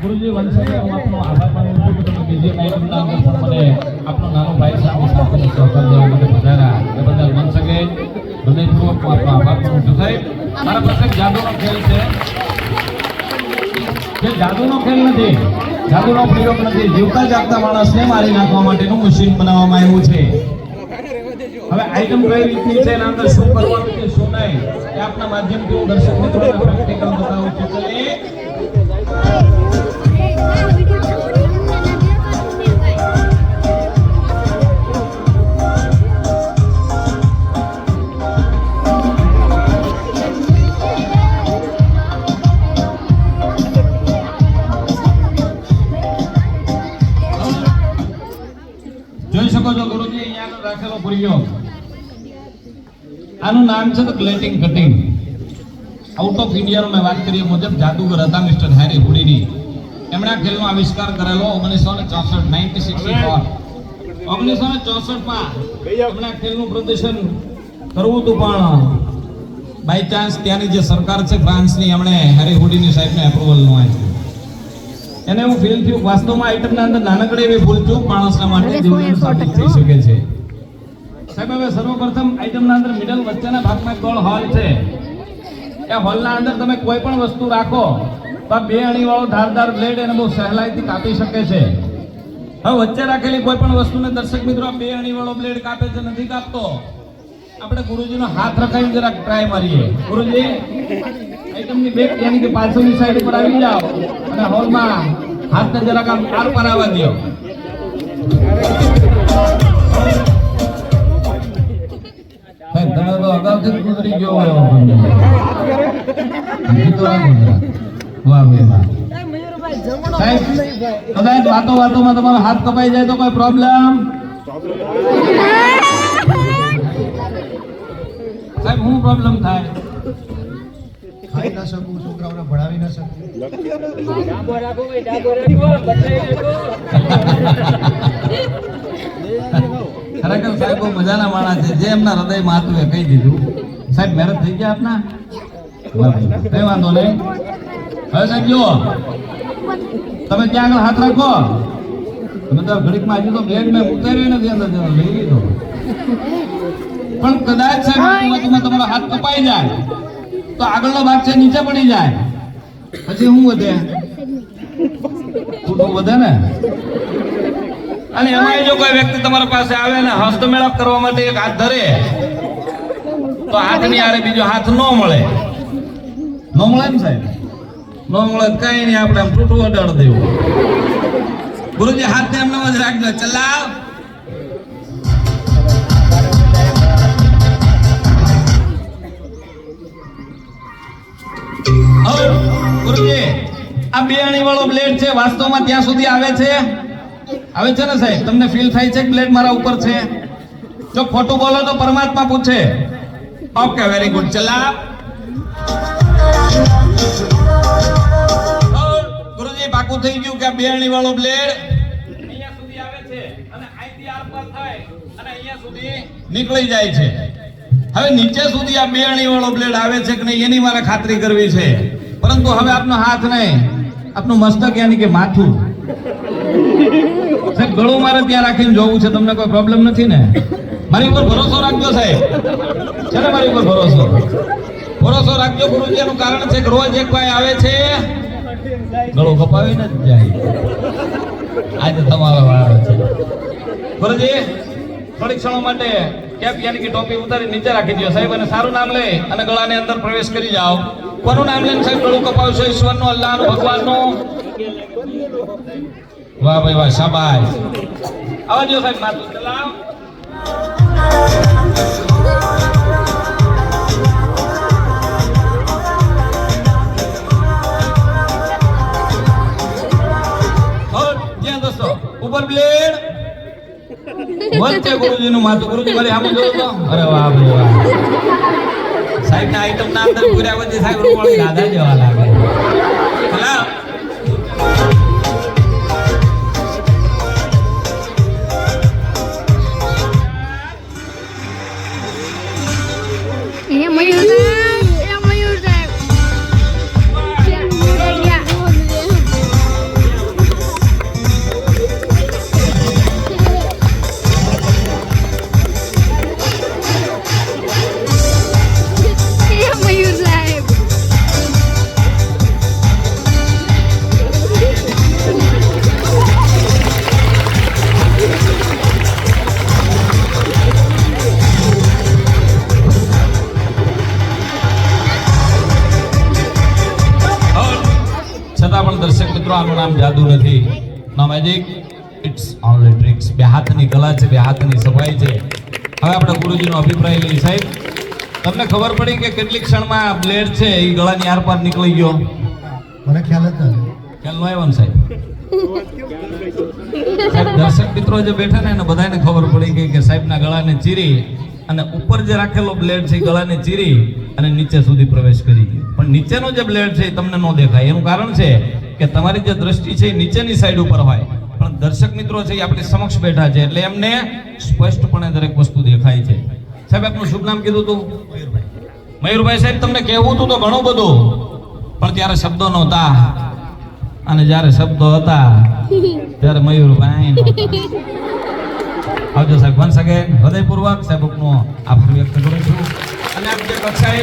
ગુરુજી વંશે હું આપનો આભાર માનું છું કે તમે બીજી આઈટમના અંદર પણ મને આપનો નાનો ભાઈ સાથે સાથે સહકાર દેવા માટે પધાર્યા એ બદલ વંશ કે હૃદયપૂર્વક હું આપનો આભાર માનું છું. સાહેબ, મારા પાસે જાદુનો ખેલ છે. જે જાદુનો ખેલ નથી, જાદુનો પ્રયોગ નથી. જીવતા જાગતા માણસને મારી નાખવા માટેનું મશીન બનાવવામાં આવ્યું છે. આઈટમ કઈ રીતની છે એના અંદર શું કરવાનું છે શું નહીં એ આપના માધ્યમથી હું દર્શક મિત્રોને પ્રેક્ટિકલ બતાવું છું. જોઈ શકો છો ગુરુજી અહીંયા રાખેલો પ્રયોગ આનું નામ છે તો ગ્લેટિંગ કટિંગ આઉટ ઓફ ઇન્ડિયાનો મેં વાત કરીએ મુજબ જાદુગર હતા મિસ્ટર હેરી હુડીની એમણે આ ખેલનો આવિષ્કાર કરેલો ઓગણીસો ને ચોસઠ નાઇન્ટી સિક્સટી ફોર ઓગણીસો ને ચોસઠમાં એમણે આ ખેલનું પ્રદર્શન કરવું હતું પણ બાય ચાન્સ ત્યાંની જે સરકાર છે ફ્રાન્સની એમણે હેરી હુડીની સાહેબને એપ્રુવલ ન આપ્યું. એને એવું ફીલ થયું વાસ્તવમાં આઈટમના અંદર નાનકડી એવી ભૂલચૂક માણસના માટે થઈ શકે છે. સાહેબ હવે સર્વપ્રથમ આઈટમના અંદર મિડલ વચ્ચેના ભાગમાં ગોળ હોલ છે. એ હોલના અંદર તમે કોઈ પણ વસ્તુ રાખો, તો બે અણીવાળો ધારદાર બ્લેડ એને બહુ સહેલાઈથી કાપી શકે છે. હવે વચ્ચે રાખેલી કોઈ પણ વસ્તુને દર્શક મિત્રો બે અણીવાળો બ્લેડ કાપે છે, નથી કાપતો. આપણે ગુરુજીનો હાથ રખાવીને જરાક ટ્રાય મારીએ. ગુરુજી આઈટમની બેક યાની કે પાછળની સાઈડ ઉપર આવી જાઓ અને હોલમાં હાથને જરાક આમ આર પર આવવા દો તો અગાઉથી ગુજરી ગયો હોય? કદાચ વાતો વાતોમાં તમારો હાથ કપાઈ જાય તો કોઈ પ્રોબ્લેમ સાહેબ શું પ્રોબ્લેમ થાય? ખાઈ ના શકું છોકરાઓને ભણાવી ના શકું. ખરેખર સાહેબ બહુ મજાના માણસ છે. જે એમના હૃદયમાં હતું એ કહી દીધું. સાહેબ મેરેજ થઈ ગયા આપના? કઈ વાંધો નહીં. હવે સાહેબ, જુઓ. તમે ત્યાં આગળ હાથ રાખો. તમે તો ઘડીકમાં હજી તો બ્લેડ મેં ઉતાર્યો નથી અંદર લઈ લીધો. પણ કદાચ સાહેબ તમારો હાથ કપાઈ જાય, તો આગળનો ભાગ છે, નીચે પડી જાય. પછી શું વધે? ખોટું વધે ને? અને એમાં જો કોઈ વ્યક્તિ તમારા પાસે આવે ને હસ્તમેળાપ કરવા માટે એક હાથ ધરે, તો હાથની આરે બીજો હાથ ન મળે. ન મળે ને સાહેબ? ન મળે કઈ નહીં, આપણે આમ તૂટવું અડાડ દેવું. ગુરુજી હાથ ને એમને જ રાખજો ચલાવ. ગુરુજી, આ બે વાળો બ્લેડ છે, વાસ્તવમાં ત્યાં સુધી આવે છે? આવે છે ને સાહેબ તમને ફીલ થાય છે કે બ્લેડ મારા ઉપર છે? જો ખોટું બોલો તો પરમાત્મા પૂછે. ઓકે વેરી ગુડ ચલા ગુરુજી પાકું થઈ ગયું કે આ બે અણી વાળો બ્લેડ? અહીંયા સુધી આવે છે અને અહીંથી આર પાર થાય અને અહીંયા સુધી નીકળી જાય છે. હવે નીચે સુધી આ બે અણી વાળો બ્લેડ આવે છે કે નહીં એની મારે ખાતરી કરવી છે. પરંતુ હવે આપનો હાથ નહીં. આપનું મસ્તક યાની કે માથું. ત્યાં રાખીને જોવું છે, તમને કોઈ પ્રોબ્લેમ નથી ને? મારી ઉપર ભરોસો રાખજો સાહેબ. છે ને મારી ઉપર ભરોસો? ભરોસો રાખજો ગુરુજી, એનું કારણ છે કે રોજ એક ભાઈ આવે છે, ગળો કપાવીને જ જાય. આજે તમારો વારો છે. ગુરુજી થોડી ક્ષણો માટે કેપ યાની કે ટોપી ઉતારી નીચે રાખી દો સાહેબ, અને સારું નામ લઈ અને ગળાની અંદર પ્રવેશ કરી જાઓ. કોનું નામ લઈને સાહેબ? ગળું કપાવશો ઈશ્વરનું, અલ્લાહનું, ભગવાનનું? વાહ ભાઈ વાહ શાબાશ. આવજો સાહેબ માથું ચલાવ ઉપર બ્લેડ વચ્ચે ગુરુજીનું માથું ગુરુજી મારી સામે જોયો તો અરે વાહ ભાઈ વાહ. સાહેબ ના આઈટમ ના અંદર પૂર્યા વચ્ચે સાહેબ રૂપાળી રાધા જેવા લાગે. ચલાવ મિત્રો આનું નામ જાદુ નથી. No magic it's only tricks બે હાથની કલા છે બે હાથની સફાઈ છે. હવે આપણે ગુરુજીનો અભિપ્રાય લઈએ. સાહેબ તમને ખબર પડી કે કેટલી ક્ષણમાં બ્લેડ છે એ ગળાની આરપાર નીકળી ગયો? મને ખ્યાલ જ નથી. ખ્યાલ નો આવ્યો ને સાહેબ દર્શક મિત્રો જે બેઠા ને એને બધાને ખબર પડી ગઈ કે સાહેબના ગળાને ચીરી અને ઉપર જે રાખેલો બ્લેડ છે એ ગળાને ચીરી અને નીચે સુધી પ્રવેશ કરી ગયો. પણ નીચેનો જે બ્લેડ છે એ તમને ન દેખાય. એનું કારણ છે કે તમારી જે દ્રષ્ટિ છે એ નીચેની સાઈડ ઉપર હોય. પણ દર્શક મિત્રો છે એ આપણી સમક્ષ બેઠા છે એટલે એમને સ્પષ્ટપણે દરેક વસ્તુ દેખાય છે. સાહેબ આપનું શુભ નામ કીધું હતું? મયુરભાઈ. સાહેબ તમને કહેવું હતું તો ઘણું બધું. પણ ત્યારે શબ્દો નહોતા. અને જ્યારે શબ્દો હતા ત્યારે મયુરભાઈ આવજો સાહેબ વન અગેન હૃદયપૂર્વક સાહેબ આપનો આભાર વ્યક્ત કરું છું. અને આપ જે કક્ષાએ